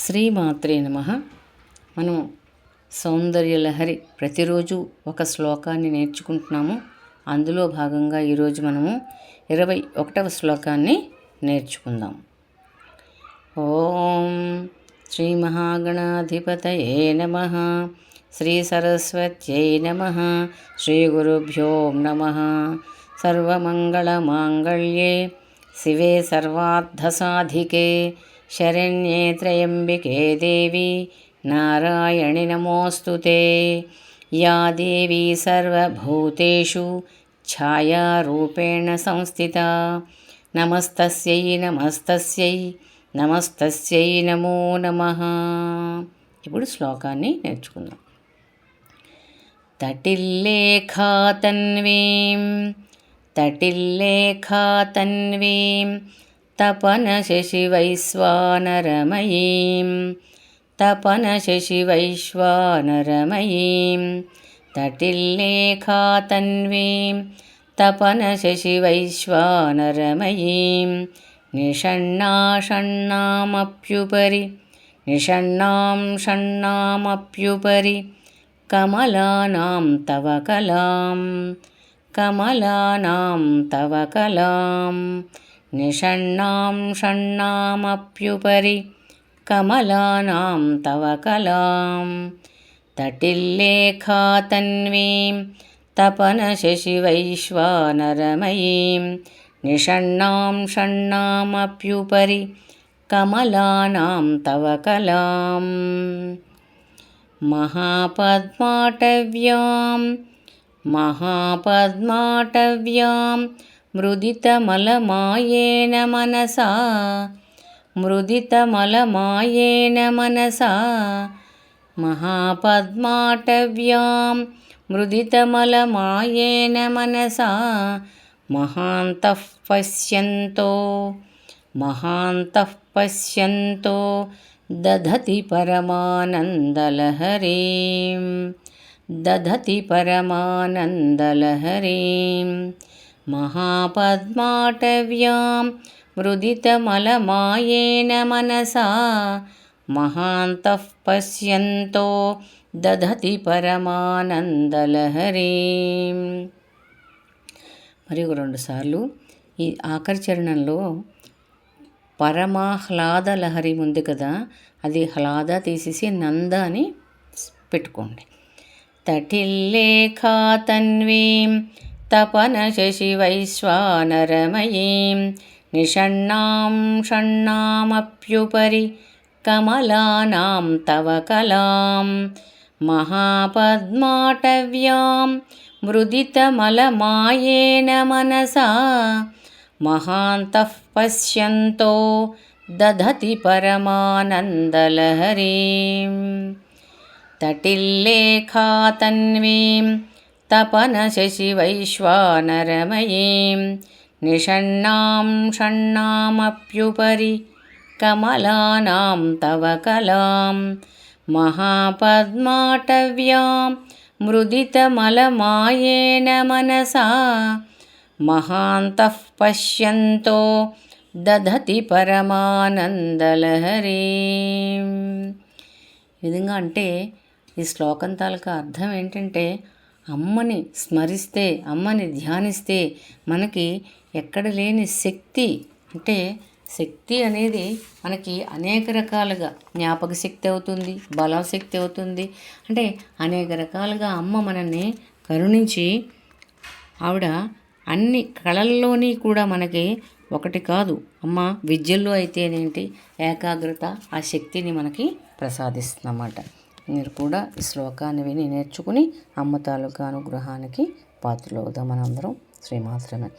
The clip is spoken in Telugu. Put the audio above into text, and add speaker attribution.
Speaker 1: శ్రీమాత్రే నమ. మనం సౌందర్యలహరి ప్రతిరోజు ఒక శ్లోకాన్ని నేర్చుకుంటున్నాము. అందులో భాగంగా ఈరోజు మనము ఇరవై ఒకటవ శ్లోకాన్ని నేర్చుకుందాం. ఓం శ్రీ మహాగణాధిపతయే నమ. శ్రీ సరస్వత్యై నమ. శ్రీ గురుభ్యో నమ. సర్వమంగళమాంగళ్యే. శివే సర్వార్థసాధికే. శరణ్యే త్రయంబికే దేవి నారాయణి నమోస్తుతే ते। या देवी सर्वभूतेषु छायारूपेण संस्थिता। నమస్తస్యై నమస్తస్యై నమస్తస్యై నమో నమ ఇప్పుడు శ్లోకాన్ని నేర్చుకుందాం. తటిల్లేఖా తన్వీం తటిల్లేఖా తన్వీం तपनशशिवैश्वानरमयीं। तपनशशिवैश्वानरमयीं। तटिल्लेखातन्वीं। तपनशशिवैश्वानरमयीं। निषण्णाषण्णामप्युपरि। निषण्णां षण्णामप्युपरि। कमलानां तव कलां कमलानां तव कलां निषण्णां षण्णामप्युपरि कमलानां तव कलां। तटिल्लेखातन्वीं तपनशशिवैश्वानरमयीं। निषण्णां षण्णामप्युपरि कमलानां तव कलां। महापद्माटव्यां महापद्माटव्यां మృదితమలమాయేన మనసా. మృదితమలమాయేన మనసా. మహాపద్మాటవ్యాం మృదితమలమాయేన మనసా. మహాంతః పశ్యంతో మహాంతః పశ్యంతో దధతి పరమానందలహరీం. దధతి పరమానందలహరీం. महापद्माटव्यां मृदितमलमायेन मनसा महान्तः पश्यन्तो దధతి పరమానందలహరీం మరియు రెండు సార్లు ఈ ఆఖరి చరణంలో పరమాహ్లాద లహరి ఉంది కదా అది హ్లాద తీసేసి నంద అని పెట్టుకోండి తటిల్లేఖాతన్వీం తపన तपनशशिवैश्वानरमयीं। निषण्णां षण्णामप्युपरि कमलानां तव कलां। महापद्माटव्यां मृदितमलमायेन मनसा। महान्तः पश्यन्तो दधति परमानन्दलहरीं तटिल्लेखा तन्वीं तपनशशिवैश्वानरमयीं निषण्णां षण्णामप्युपरि कमलानां तव कलां महापद्माटव्यां मृदितमलमायेन मनसा महान्तः पश्यन्तो దధతి పరమానందలహరీం ఈ విధంగా అంటే ఈ శ్లోకం తాలూకా అర్థం ఏంటంటే అమ్మని స్మరిస్తే అమ్మని ధ్యానిస్తే మనకి ఎక్కడ లేని శక్తి అంటే శక్తి అనేది మనకి అనేక రకాలుగా జ్ఞాపక శక్తి అవుతుంది బలం శక్తి అవుతుంది. అంటే అనేక రకాలుగా అమ్మ మనల్ని కరుణించి ఆవిడ అన్ని కళల్లోని కూడా మనకి ఒకటి కాదు. అమ్మ విద్యల్లో అయితేనేంటి? ఏకాగ్రత ఆ శక్తిని మనకి ప్రసాదిస్తుందన్నమాట. మీరు కూడా ఈ శ్లోకాన్ని విని నేర్చుకుని అమ్మ తాలూకా అనుగ్రహానికి పాత్రలు అవుదాం మనందరం. శ్రీమాత్రమే.